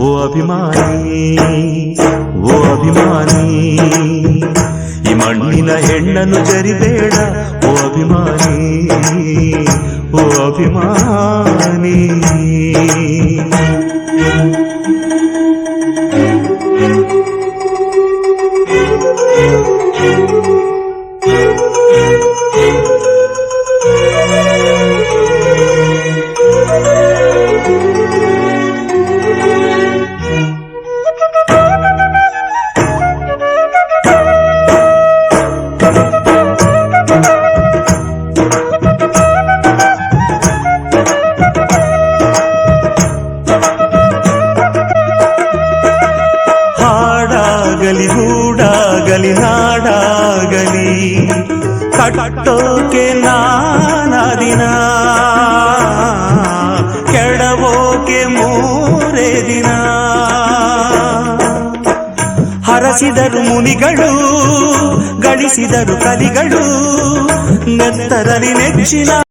ಓ ಅಭಿಮಾನಿ ಓ ಅಭಿಮಾನಿ ಈ ಮಣ್ಣಿನ ಹೆಣ್ಣನ್ನು ಜರಿಬೇಡ ಓ ಅಭಿಮಾನಿ ಓ ಅಭಿಮಾನಿ ಹಾಡಾಗಲಿ ಹೂಡಾಗಲಿ. ನಾಡಾಗಲಿ ಕಟ್ಟೋಕೆ ನಾನಾ ದಿನ. ಕೆಡವೋಕೆ ಮೂರೇ ದಿನ. ಹರಸಿದರು ಮುನಿಗಳು ಗಳಿಸಿದರು ಕಲಿಗಳು ನೆತ್ತರಲಿ ನೆಚ್ಚಿನ